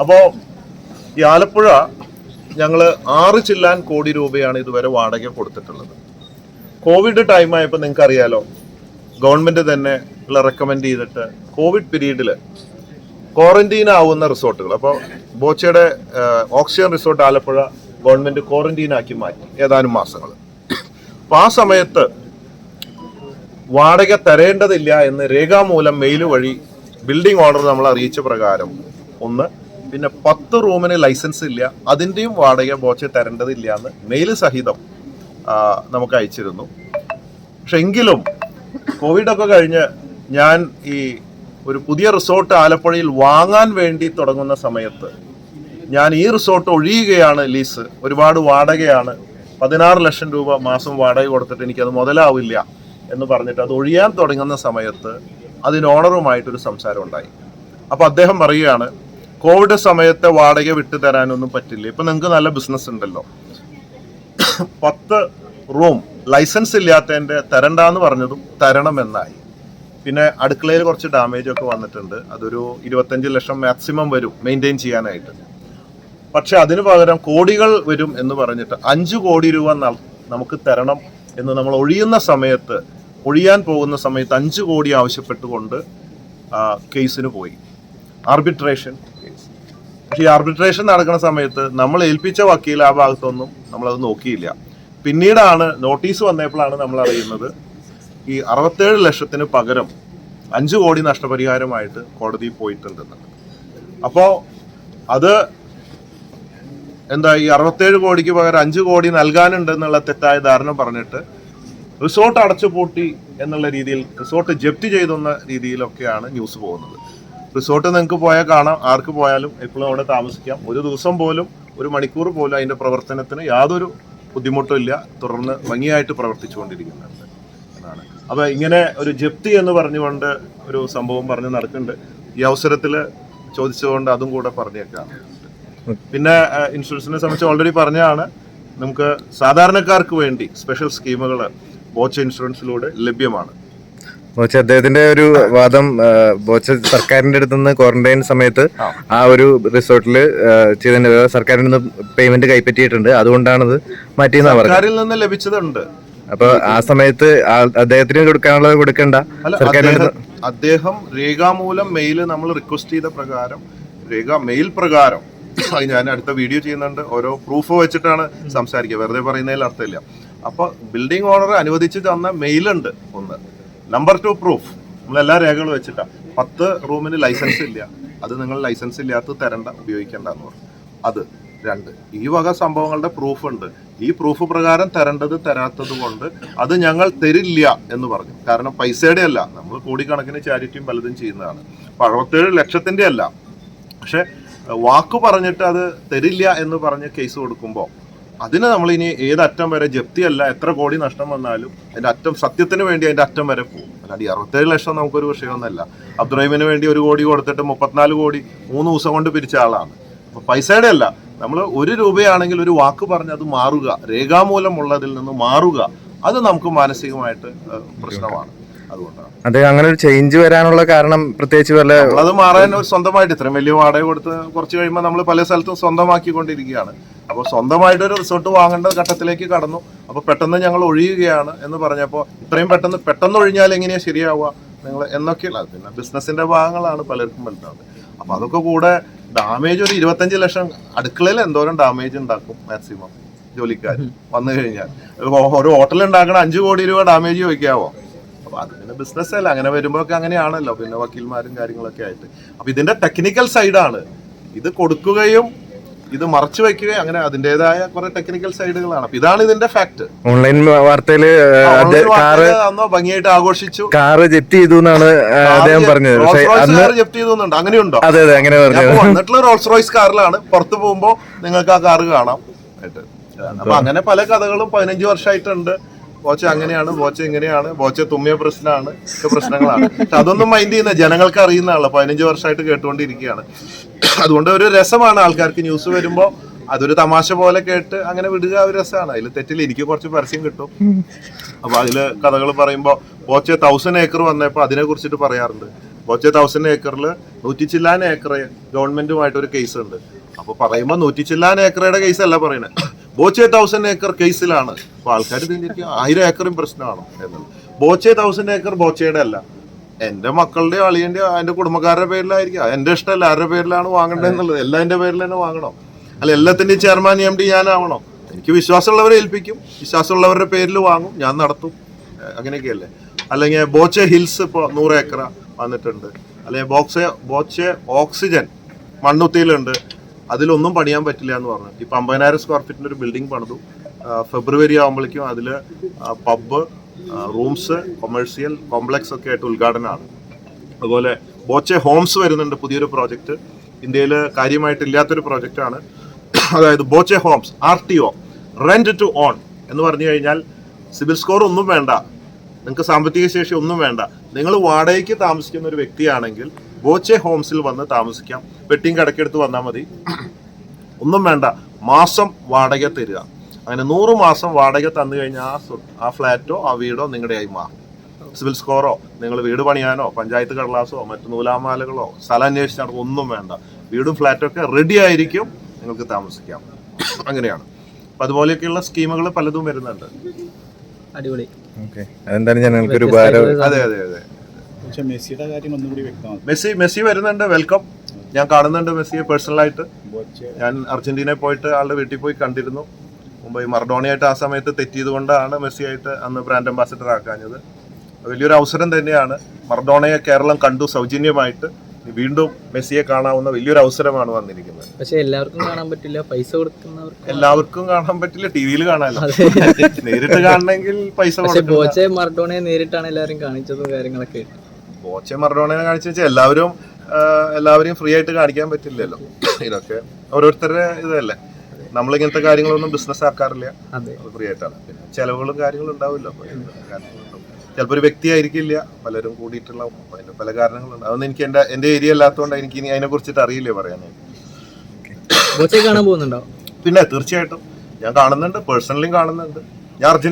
അപ്പോൾ ഈ ആലപ്പുഴ ഞങ്ങൾ ആറ് ചില്ലാൻ കോടി രൂപയാണ് ഇതുവരെ വാടക കൊടുത്തിട്ടുള്ളത്. കോവിഡ് ടൈം ആയപ്പോൾ നിങ്ങൾക്ക് അറിയാലോ ഗവൺമെന്റ് തന്നെ റെക്കമെൻഡ് ചെയ്തിട്ട് കോവിഡ് പീരീഡിൽ ക്വാറന്റീൻ ആവുന്ന റിസോർട്ടുകൾ അപ്പോൾ ബോച്ചയുടെ oxygen resort Alappuzha government quarantine ആക്കി മാറ്റി ഏതാനും മാസങ്ങൾ അപ്പോൾ ആ സമയത്ത് വാടക തരേണ്ടതില്ല എന്ന് രേഖാമൂലം മെയിൽ വഴി ബിൽഡിംഗ് ഓർഡർ നമ്മൾ അറിയിച്ച പ്രകാരം ഒന്ന് പിന്നെ പത്ത് റൂമിന് ലൈസൻസ് ഇല്ല. അതിന്റെയും വാടക ബോച്ച് തരേണ്ടതില്ല എന്ന് മെയിൽ സഹിതം നമുക്ക് അയച്ചിരുന്നു. പക്ഷെ എങ്കിലും കോവിഡ് ഒക്കെ കഴിഞ്ഞ് ഞാൻ ഈ ഒരു പുതിയ റിസോർട്ട് ആലപ്പുഴയിൽ വാങ്ങാൻ വേണ്ടി തുടങ്ങുന്ന സമയത്ത് ഞാൻ ഈ റിസോർട്ട് ഒഴിയുകയാണ് ലീസ്. ഒരുപാട് വാടകയാണ്. പതിനാറ് ലക്ഷം രൂപ മാസം വാടക കൊടുത്തിട്ട് എനിക്കത് മുതലാവില്ല എന്ന് പറഞ്ഞിട്ട് അത് ഒഴിയാൻ തുടങ്ങുന്ന സമയത്ത് അതിന് ഓണറുമായിട്ടൊരു സംസാരം ഉണ്ടായി അപ്പോൾ അദ്ദേഹം പറയുകയാണ് കോവിഡ് സമയത്തെ വാടക വിട്ടു തരാനൊന്നും പറ്റില്ല? ഇപ്പം നിങ്ങൾക്ക് നല്ല ബിസിനസ് ഉണ്ടല്ലോ. പത്ത് റൂം ലൈസൻസ് ഇല്ലാത്തതിന്റെ തരണ്ടെന്ന് പറഞ്ഞതും തരണമെന്നായി. പിന്നെ അടുക്കളയിൽ കുറച്ച് ഡാമേജ് ഒക്കെ വന്നിട്ടുണ്ട്. അതൊരു ഇരുപത്തഞ്ച് ലക്ഷം മാക്സിമം വരും മെയിന്റെയിൻ ചെയ്യാനായിട്ട്. പക്ഷെ അതിന് പകരം കോടികൾ വരും എന്ന് പറഞ്ഞിട്ട് അഞ്ച് കോടി രൂപ നമുക്ക് തരണം എന്ന് നമ്മൾ ഒഴിയുന്ന സമയത്ത് ഒഴിയാൻ പോകുന്ന സമയത്ത് അഞ്ച് കോടി ആവശ്യപ്പെട്ടുകൊണ്ട് കേസിന് പോയി. ആർബിട്രേഷൻ പക്ഷേ ഈ ആർബിട്രേഷൻ നടക്കുന്ന സമയത്ത് നമ്മൾ ഏൽപ്പിച്ച വക്കീൽ ആ ഭാഗത്തൊന്നും നമ്മളത് നോക്കിയില്ല. പിന്നീടാണ് നോട്ടീസ് വന്നപ്പോഴാണ് നമ്മൾ അറിയുന്നത് ഈ അറുപത്തേഴ് ലക്ഷത്തിന് പകരം അഞ്ച് കോടി നഷ്ടപരിഹാരമായിട്ട് കോടതി പോയിട്ടുണ്ടെന്ന്. അപ്പോൾ അത് എന്താ ഈ അറുപത്തേഴ് കോടിക്ക് പകരം അഞ്ച് കോടി നൽകാനുണ്ട് എന്നുള്ള തെറ്റായ ധാരണ പറഞ്ഞിട്ട് റിസോർട്ട് അടച്ചുപൂട്ടി എന്നുള്ള രീതിയിൽ റിസോർട്ട് ജപ്തി ചെയ്തെന്ന രീതിയിലൊക്കെയാണ് ന്യൂസ് പോകുന്നത്. റിസോർട്ട് നിങ്ങൾക്ക് പോയാൽ കാണാം ആർക്ക് പോയാലും എപ്പോഴും അവിടെ താമസിക്കാം. ഒരു ദിവസം പോലും ഒരു മണിക്കൂർ പോലും അതിന്റെ പ്രവർത്തനത്തിന് യാതൊരു ബുദ്ധിമുട്ടും ഇല്ല. തുടർന്ന് ഭംഗിയായിട്ട് പ്രവർത്തിച്ചുകൊണ്ടിരിക്കുന്നുണ്ട് എന്നാണ്. അപ്പോൾ ഇങ്ങനെ ഒരു ജപ്തി എന്ന് പറഞ്ഞുകൊണ്ട് ഒരു സംഭവം പറഞ്ഞ് നടക്കുന്നുണ്ട്. ഈ അവസരത്തിൽ ചോദിച്ചതുകൊണ്ട് അതും കൂടെ പറഞ്ഞേക്കാം. പിന്നെ ഇൻഷുറൻസിനെ സംബന്ധിച്ച് ഓൾറെഡി പറഞ്ഞതാണ്. നമുക്ക് സാധാരണക്കാർക്ക് വേണ്ടി സ്പെഷ്യൽ സ്കീമുകൾ ബോച്ച് ഇൻഷുറൻസിലൂടെ ലഭ്യമാണ്. ബോച്ച അദ്ദേഹത്തിന്റെ ഒരു വാദം ബോച്ച സർക്കാരിന്റെ അടുത്ത് നിന്ന് ക്വാറന്റൈൻ സമയത്ത് ആ. ഒരു റിസോർട്ടിൽ ചെയ്തതിന്റെ സർക്കാരിൽ നിന്ന് പേയ്മെന്റ് കൈപ്പറ്റിയിട്ടുണ്ട്. അതുകൊണ്ടാണത് മാറ്റിയെന്നാ സർക്കാരിൽ നിന്ന് ലഭിച്ചതുണ്ട്. അപ്പൊ ആ സമയത്ത് അദ്ദേഹത്തിന് കൊടുക്കാനുള്ളത് കൊടുക്കണ്ട. സർക്കാരിന്റെ അദ്ദേഹം രേഖാമൂലം മെയിൽ നമ്മൾ റിക്വസ്റ്റ് ചെയ്ത പ്രകാരം രേഖ മെയിൽ പ്രകാരം അത് ഞാൻ അടുത്ത വീഡിയോ ചെയ്യുന്നുണ്ട്. ഓരോ പ്രൂഫ് വെച്ചിട്ടാണ് സംസാരിക്കുക. വെറുതെ പറയുന്നതിൽ അർത്ഥമില്ല. അപ്പൊ ബിൽഡിംഗ് ഓണർ അനുവദിച്ച് തന്ന മെയിലുണ്ട് ഒന്ന്. നമ്പർ ടു പ്രൂഫ് നമ്മൾ എല്ലാ രേഖകളും വെച്ചിട്ടാ. പത്ത് റൂമിന് ലൈസൻസ് ഇല്ല. അത് നിങ്ങൾ ലൈസൻസ് ഇല്ലാത്ത തരണ്ട ഉപയോഗിക്കേണ്ട എന്ന് പറഞ്ഞു. അത് രണ്ട്. ഈ വക സംഭവങ്ങളുടെ പ്രൂഫ് ഉണ്ട്. ഈ പ്രൂഫ് പ്രകാരം തരേണ്ടത് തരാത്തത് കൊണ്ട് അത് ഞങ്ങൾ തരില്ല എന്ന് പറഞ്ഞു. കാരണം പൈസയുടെ അല്ല. നമ്മൾ കോടിക്കണക്കിന് ചാരിറ്റിയും പലതും ചെയ്യുന്നതാണ്. അറുപത്തേഴ് ലക്ഷത്തിന്റെ അല്ല. പക്ഷെ വാക്ക് പറഞ്ഞിട്ട് അത് തരില്ല എന്ന് പറഞ്ഞ് കേസ് കൊടുക്കുമ്പോൾ അതിന് നമ്മൾ ഇനി ഏതറ്റം വരെ ജപ്തിയല്ല എത്ര കോടി നഷ്ടം വന്നാലും അതിന്റെ അറ്റം സത്യത്തിന് വേണ്ടി അതിന്റെ അറ്റം വരെ പോകും. അല്ലാണ്ട് ഈ അറുപത്തേഴ് ലക്ഷം നമുക്കൊരു വിഷയമൊന്നുമല്ല. അബ്ദുറഹിമിന് വേണ്ടി ഒരു കോടി കൊടുത്തിട്ട് മുപ്പത്തിനാല് കോടി മൂന്ന് ദിവസം കൊണ്ട് പിരിച്ച ആളാണ്. അപ്പൊ പൈസയുടെ അല്ല. നമ്മൾ ഒരു രൂപയാണെങ്കിൽ ഒരു വാക്ക് പറഞ്ഞ് അത് മാറുക രേഖാമൂലമുള്ളതിൽ നിന്ന് മാറുക അത് നമുക്ക് മാനസികമായിട്ട് പ്രശ്നമാണ്. അതുകൊണ്ടാണ്. അതെ അങ്ങനെ ഒരു ചേഞ്ച് വരാനുള്ള കാരണം പ്രത്യേകിച്ച് വല്ല അത് മാറാൻ സ്വന്തമായിട്ട് ഇത്രയും വലിയ വാടക കൊടുത്ത് കുറച്ച് കഴിയുമ്പോൾ നമ്മൾ പല സ്ഥലത്തും സ്വന്തമാക്കിക്കൊണ്ടിരിക്കുകയാണ്. അപ്പോൾ സ്വന്തമായിട്ടൊരു റിസോർട്ട് വാങ്ങേണ്ട ഘട്ടത്തിലേക്ക് കടന്നു. അപ്പോൾ പെട്ടെന്ന് ഞങ്ങൾ ഒഴിയുകയാണ് എന്ന് പറഞ്ഞപ്പോൾ ഇത്രയും പെട്ടെന്ന് പെട്ടെന്ന് ഒഴിഞ്ഞാൽ എങ്ങനെയാണ് ശരിയാവുക നിങ്ങൾ എന്നൊക്കെയുള്ള പിന്നെ ബിസിനസിന്റെ ഭാഗങ്ങളാണ് പലർക്കും വലുതാവുന്നത്. അപ്പോൾ അതൊക്കെ കൂടെ ഡാമേജ് ഒരു ഇരുപത്തഞ്ച് ലക്ഷം അടുക്കളയിൽ എന്തോരം ഡാമേജ് ഉണ്ടാക്കും മാക്സിമം ജോലിക്കാർ വന്നു കഴിഞ്ഞാൽ. ഒരു ഹോട്ടൽ ഉണ്ടാക്കണ അഞ്ചു കോടി രൂപ ഡാമേജ് ചോദിക്കാവോ? അപ്പൊ അത് പിന്നെ ബിസിനസ് അല്ല അങ്ങനെ വരുമ്പോഴൊക്കെ അങ്ങനെയാണല്ലോ പിന്നെ വക്കീൽമാരും കാര്യങ്ങളൊക്കെ ആയിട്ട്. അപ്പൊ ഇതിന്റെ ടെക്നിക്കൽ സൈഡാണ് ഇത് കൊടുക്കുകയും ഇത് മറച്ചു വെക്കുകയും അങ്ങനെ അതിന്റേതായ കുറെ ടെക്നിക്കൽ സൈഡുകളാണ് അപ്പൊ ഇതാണ് ഇതിന്റെ ഫാക്ട് ഓൺലൈൻ വാർത്തയിൽ കാറ് അന്നോ ഭംഗിയായിട്ട് ആഘോഷിച്ചു. കാറ് ജപ്തി ചെയ്തു എന്നാണ് അദ്ദേഹം പറഞ്ഞത്. ജപ്തി ചെയ്തു അങ്ങനെയുണ്ടോ? അതെ അതെ അങ്ങനെ പറഞ്ഞു. വന്നിട്ടുള്ള റോൾസ് റോയ്സ് കാറിലാണ്. പുറത്തു പോകുമ്പോ നിങ്ങൾക്ക് ആ കാറ് കാണാം. അപ്പൊ അങ്ങനെ പല കഥകളും പതിനഞ്ച് വർഷമായിട്ടുണ്ട്. ബോച്ച അങ്ങനെയാണ് ബോച്ച ഇങ്ങനെയാണ് ബോച്ച തുമ്മിയ പ്രശ്നമാണ് പ്രശ്നങ്ങളാണ്. പക്ഷെ അതൊന്നും മൈൻഡ് ചെയ്യുന്ന ജനങ്ങൾക്ക് അറിയുന്ന ആൾ പതിനഞ്ച് വർഷമായിട്ട് കേട്ടുകൊണ്ടിരിക്കുകയാണ്. അതുകൊണ്ട് ഒരു രസമാണ് ആൾക്കാർക്ക് ന്യൂസ് വരുമ്പോ. അതൊരു തമാശ പോലെ കേട്ട് അങ്ങനെ വിടുക ഒരു രസമാണ്. അതിൽ തെറ്റില്ല എനിക്ക് കുറച്ച് പരസ്യം കിട്ടും. അപ്പൊ അതിൽ കഥകൾ പറയുമ്പോ പോച്ചെ തൗസൻഡ് ഏക്കർ വന്നപ്പോ അതിനെ കുറിച്ചിട്ട് പറയാറുണ്ട്. പോച്ചെ തൗസൻഡ് ഏക്കറിൽ നൂറ്റി ചില്ലാൻ ഏക്കർ ഗവൺമെന്റുമായിട്ട് ഒരു കേസ് ഉണ്ട്. അപ്പൊ പറയുമ്പോൾ നൂറ്റി ചില്ലാൻ ഏക്കറയുടെ കേസ് അല്ല പറയണേ. ബോച്ചെ തൗസൻഡ് ഏക്കർ കേസിലാണ് അപ്പൊ ആൾക്കാർ തിരിഞ്ഞിരിക്കും ആയിരം ഏക്കറും പ്രശ്നമാണോ എന്നുള്ളത്. ബോച്ചെ തൗസൻഡ് ഏക്കർ ബോച്ചയുടെ അല്ല. എന്റെ മക്കളുടെ അളിയന്റെ എന്റെ കുടുംബക്കാരുടെ പേരിലായിരിക്കും. എന്റെ ഇഷ്ടമല്ല. ആരുടെ പേരിലാണ് വാങ്ങേണ്ടത് എന്നുള്ളത്? എല്ലാം എന്റെ പേരിൽ തന്നെ വാങ്ങണം. അല്ല എല്ലാത്തിന്റെയും ചെയർമാൻ എം ഡി ഞാനാവണം. എനിക്ക് വിശ്വാസമുള്ളവരെ ഏൽപ്പിക്കും. വിശ്വാസമുള്ളവരുടെ പേരിൽ വാങ്ങും. ഞാൻ നടത്തും. അങ്ങനെയൊക്കെയല്ലേ? അല്ലെങ്കിൽ ബോച്ചെ ഹിൽസ് ഇപ്പോൾ നൂറ് ഏക്കർ വന്നിട്ടുണ്ട്. അല്ലെങ്കിൽ ബോക്സെ ബോച്ചെ ഓക്സിജൻ മണ്ണുത്തിയിലുണ്ട്. അതിലൊന്നും പണിയാൻ പറ്റില്ല എന്ന് പറഞ്ഞു. ഇപ്പം അമ്പതിനായിരം സ്ക്വയർ ഫീറ്റിന്റെ ഒരു ബിൽഡിംഗ് പണിതു. ഫെബ്രുവരി ആകുമ്പോഴേക്കും അതിൽ പബ്ബ് റൂംസ് കൊമേഴ്സ്യൽ കോംപ്ലക്സ് ഒക്കെ ആയിട്ട് ഉദ്ഘാടനമാണ്. അതുപോലെ ബോച്ചെ ഹോംസ് വരുന്നുണ്ട് പുതിയൊരു പ്രോജക്റ്റ് ഇന്ത്യയിൽ കാര്യമായിട്ട് കാര്യമായിട്ടില്ലാത്തൊരു പ്രോജക്റ്റാണ് അതായത് Boche homes R T O rent to own എന്ന് പറഞ്ഞു കഴിഞ്ഞാൽ സിവിൽ സ്കോർ ഒന്നും വേണ്ട. നിങ്ങൾക്ക് സാമ്പത്തിക ശേഷി ഒന്നും വേണ്ട. നിങ്ങൾ വാടകയ്ക്ക് താമസിക്കുന്ന ഒരു വ്യക്തിയാണെങ്കിൽ ബോച്ചെ ഹോംസിൽ വന്ന് താമസിക്കാം. വെട്ടിയും കടക്കെടുത്ത് വന്നാൽ മതി. ഒന്നും വേണ്ട. മാസം വാടക തരിക. അങ്ങനെ നൂറ് മാസം വാടക തന്നു കഴിഞ്ഞാൽ ആ ആ ഫ്ലാറ്റോ ആ വീടോ നിങ്ങളുടെ ആയി മാറും. സിവിൽ സ്കോറോ നിങ്ങൾ വീട് പണിയാനോ പഞ്ചായത്ത് കടലാസോ മറ്റു നൂലാമാലകളോ സ്ഥലം അന്വേഷിച്ച് നടക്കും ഒന്നും വേണ്ട. വീടും ഫ്ലാറ്റും ഒക്കെ റെഡി ആയിരിക്കും. നിങ്ങൾക്ക് താമസിക്കാം. അങ്ങനെയാണ്. അപ്പം അതുപോലെയൊക്കെയുള്ള സ്കീമുകൾ പലതും വരുന്നുണ്ട്. അടിപൊളി. ഓക്കെ. അതെന്തായാലും ജനങ്ങൾക്ക് ഒരു അതെ അതെ അതെ. മെസ്സിയുടെ കാര്യം ഒന്നുകൂടി മെസ്സി മെസ്സി വരുന്നുണ്ട്. വെൽക്കം ഞാൻ കാണുന്നുണ്ട് മെസ്സിയെ പേഴ്സണലായിട്ട് ഞാൻ അർജന്റീന പോയിട്ട് ആളുടെ വീട്ടിൽ പോയി കണ്ടിരുന്നു. മുമ്പ് ഈ മർഡോണിയായിട്ട് ആ സമയത്ത് തെറ്റിയത് കൊണ്ടാണ് മെസ്സിയായിട്ട് അന്ന് ബ്രാൻഡ് അംബാസിഡർ ആക്കാഞ്ഞത്. വലിയൊരു അവസരം തന്നെയാണ്. മർഡോണയെ കേരളം കണ്ടു സൗജന്യമായിട്ട്. വീണ്ടും മെസ്സിയെ കാണാവുന്ന വലിയൊരു അവസരമാണ് വന്നിരിക്കുന്നത്. പക്ഷെ എല്ലാവർക്കും കാണാൻ പറ്റില്ല. പൈസ കൊടുക്കുന്നവർക്ക് എല്ലാവർക്കും കാണാൻ പറ്റില്ല. ടി വിയിൽ കാണാല്ലോ നേരിട്ട് കാണണമെങ്കിൽ പൈസ ബോച്ചെ മർഡോണയെ നേരിട്ടാണ് എല്ലാവരും കാണിച്ചതും കാര്യങ്ങളൊക്കെ. ബോച്ചെ മർഡോണയെ കാണിച്ചു വെച്ചാൽ എല്ലാവരും എല്ലാവരെയും ഫ്രീ ആയിട്ട് കാണിക്കാൻ പറ്റില്ലല്ലോ. ഇതൊക്കെ ഓരോരുത്തരുടെ ഇതല്ലേ. നമ്മളിങ്ങനത്തെ കാര്യങ്ങളൊന്നും ബിസിനസ് ആക്കാറില്ല. ഫ്രീ ആയിട്ടാണ്. പിന്നെ ചെലവുകളും കാര്യങ്ങളും ഉണ്ടാവില്ല ചിലപ്പോൾ ഒരു വ്യക്തിയായിരിക്കില്ല പലരും കൂടിയിട്ടുള്ള അതിന്റെ പല കാരണങ്ങളുണ്ട്. അതൊന്നും എനിക്ക് എന്റെ എന്റെ ഏരിയ അല്ലാത്തതുകൊണ്ട് എനിക്ക് ഇനി അതിനെ കുറിച്ചിട്ട് അറിയില്ല പറയാനായിട്ട്. കാണാൻ പോകുന്നുണ്ടോ? പിന്നെ തീർച്ചയായിട്ടും. ഞാൻ കാണുന്നുണ്ട്. പേഴ്സണലിയും കാണുന്നുണ്ട്. ഞാൻ അർജന്റീന